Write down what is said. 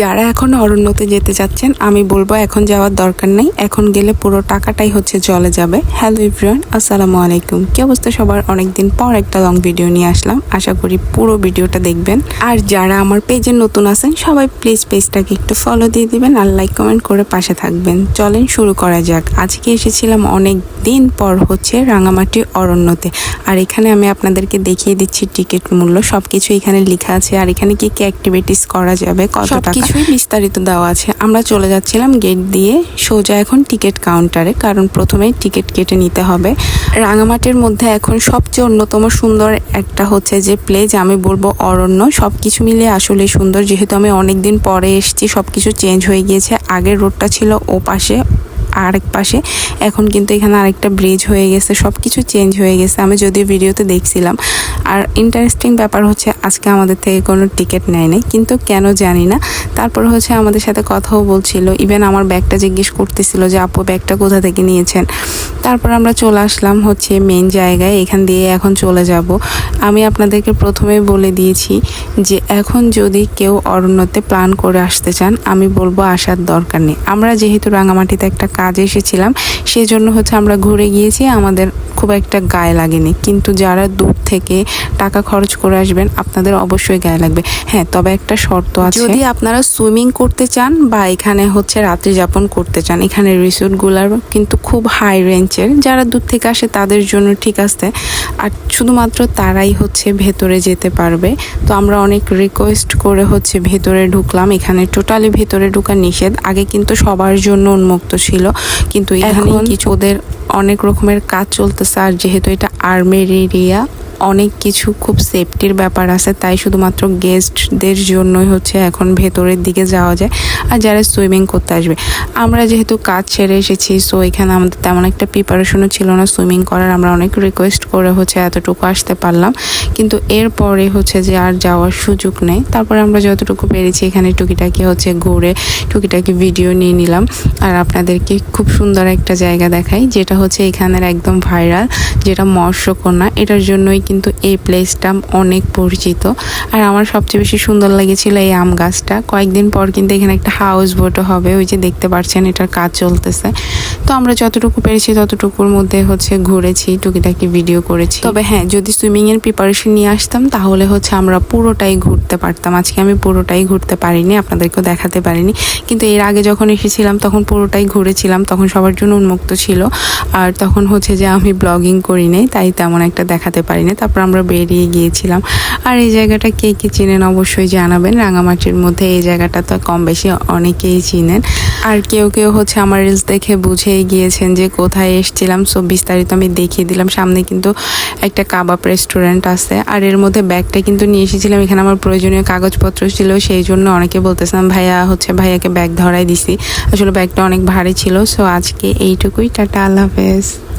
যারা এখন অরণ্যতে যেতে চাচ্ছেন আমি বলব এখন যাওয়ার দরকার নেই। এখন গেলে পুরো টাকাটাই হচ্ছে জলে যাবে। হ্যালো ইভরিওয়ান আসসালামু আলাইকুম। কি অবস্থা সবার? অনেকদিন পর একটা লং ভিডিও নিয়ে আসলাম। আশা করি পুরো ভিডিওটা দেখবেন। আর যারা আমার পেজে নতুন আছেন সবাই প্লিজ পেজটাকে একটু ফলো দিয়ে দিবেন আর লাইক কমেন্ট করে পাশে থাকবেন। চলেন শুরু করা যাক। আজকে এসেছিলাম অনেক দিন পর হচ্ছে রাঙামাটি অরণ্যতে। আর এখানে আমি আপনাদেরকে দেখিয়ে দিচ্ছি টিকিট মূল্য। সব কিছু এখানে লেখা আছে। আর এখানে কি কি অ্যাক্টিভিটিস করা যাবে কত টাকা কিছুই বিস্তারিত দেওয়া আছে। আমরা চলে যাচ্ছিলাম গেট দিয়ে। সোজা এখন টিকিট কাউন্টারে কারণ প্রথমেই টিকিট কেটে নিতে হবে। রাঙামাটির মধ্যে এখন সবচেয়ে অন্যতম সুন্দর একটা হচ্ছে যে প্লেস আমি বলব অরণ্য। সব কিছু মিলে আসলে সুন্দর। যেহেতু আমি অনেক দিন পরে এসেছি সব কিছু চেঞ্জ হয়ে গিয়েছে। আগের রোডটা ছিল ও পাশে, আরেক পাশে। এখন কিন্তু এখানে আরেকটা ব্রিজ হয়ে গেছে সব কিছু চেঞ্জ হয়ে গেছে। আমি যদিও ভিডিওতে দেখছিলাম। আর ইন্টারেস্টিং ব্যাপার হচ্ছে আজকে আমাদের থেকে কোনো টিকিট নেয়নি কিন্তু কেন জানি না। তারপর হচ্ছে আমাদের সাথে কথাও বলছিল ইভেন আমার ব্যাগটা জিজ্ঞেস করতেছিল যে, আপু, ব্যাগটা কোথা থেকে নিয়েছেন? তারপর আমরা চলে আসলাম হচ্ছে মেন জায়গায়, এখান দিয়ে এখন চলে যাব। আমি আপনাদেরকে প্রথমে বলে দিয়েছি যে, এখন যদি কেউ অরণ্যতে প্ল্যান করে আসতে চান, আমি বলব আসার দরকার নেই। আমরা যেহেতু রাঙামাটিতে একটা কাজে এসেছিলাম সেই জন্য হচ্ছে আমরা ঘুরে গিয়েছি, আমাদের খুব একটা গায়ে লাগেনি। কিন্তু যারা দূর থেকে টাকা খরচ করে আসবেন আপনাদের অবশ্যই গায়ে লাগবে। হ্যাঁ তবে একটা শর্ত আছে। যদি আপনারা সুইমিং করতে চান বা এখানে হচ্ছে রাত্রি যাপন করতে চান এখানে রিসোর্টগুলার কিন্তু খুব হাই রেঞ্জের যারা দূর থেকে আসে তাদের জন্য ঠিক আছে। আর শুধুমাত্র তারাই হচ্ছে ভেতরে যেতে পারবে। তো আমরা অনেক রিকোয়েস্ট করে হচ্ছে ভেতরে ঢুকলাম। এখানে টোটালি ভেতরে ঢোকা নিষেধ। আগে কিন্তু সবার জন্য উন্মুক্ত ছিল। কিন্তু এখানে কিছু ওদের অনেক রকমের কাজ চলতেছে আর যেহেতু এটা আর্মের এরিয়া অনেক কিছু খুব সেফটির ব্যাপার আছে, তাই শুধুমাত্র গেস্টদের জন্যই হচ্ছে এখন ভেতরের দিকে যাওয়া যায় আর যারা সুইমিং করতে আসবে। আমরা যেহেতু কাজ ছেড়ে এসেছি সো এখানে আমাদের তেমন একটা প্রিপারেশনও ছিল না সুইমিং করার, আমরা অনেক রিকোয়েস্ট করে হচ্ছে এতটুকু আসতে পারলাম। কিন্তু এরপরে হচ্ছে যে আর যাওয়ার সুযোগ নেই। তারপরে আমরা যতটুকু পেরেছি এখানে টুকিটাকি হচ্ছে ঘুরে টুকিটাকি ভিডিও নিয়ে নিলাম। আর আপনাদেরকে খুব সুন্দর একটা জায়গা দেখাই, যেটা হচ্ছে এখানের একদম ভাইরাল যেটা মৎস্যকন্যা, এটার জন্যই কিন্তু এই প্লেসটা অনেক পরিচিত। আর আমার সবচেয়ে বেশি সুন্দর লেগেছিল এই আম গাছটা। কয়েকদিন পর কিন্তু এখানে একটা হাউস বোটও হবে, ওই যে দেখতে পাচ্ছেন এটার কাজ চলতেছে। তো আমরা যতটুকু পেরেছি ততটুকুর মধ্যে হচ্ছে ঘুরেছি, টুকিটাকি ভিডিও করেছি। তবে হ্যাঁ যদি সুইমিংয়ের প্রিপারেশন নিয়ে আসতাম, তাহলে হচ্ছে আমরা পুরোটাই ঘুরতে পারতাম। আজকে আমি পুরোটাই ঘুরতে পারিনি, আপনাদেরকেও দেখাতে পারিনি। কিন্তু এর আগে যখন এসেছিলাম, তখন পুরোটাই ঘুরেছিলাম, তখন সবার জন্য উন্মুক্ত ছিল। আর তখন হচ্ছে যে আমি ব্লগিং করি নাই, তাই তেমন একটা দেখাতে পারিনি তারপর আমরা বেরিয়ে গিয়েছিলাম। আর এই জায়গাটা কে কে চিনেন অবশ্যই জানাবেন। রাঙামাটির মধ্যে এই জায়গাটা তো কম বেশি অনেকেই চিনেন। আর কেউ কেউ হচ্ছে আমার রিলস দেখে বুঝেই গিয়েছেন যে কোথায় এসছিলাম। সো বিস্তারিত আমি দেখিয়ে দিলাম। সামনে কিন্তু একটা কাবাব রেস্টুরেন্ট আছে। আর এর মধ্যে ব্যাগটা কিন্তু নিয়ে এসেছিলাম। এখানে আমার প্রয়োজনীয় কাগজপত্র ছিল, সেই জন্য অনেকে বলতেছিলাম, ভাইয়া, হচ্ছে ভাইয়াকে ব্যাগ ধরাই দিছি। আসলে ব্যাগটা অনেক ভারী ছিল। সো আজকে এইটুকুই। টাটা, আল্লাহ হাফেজ।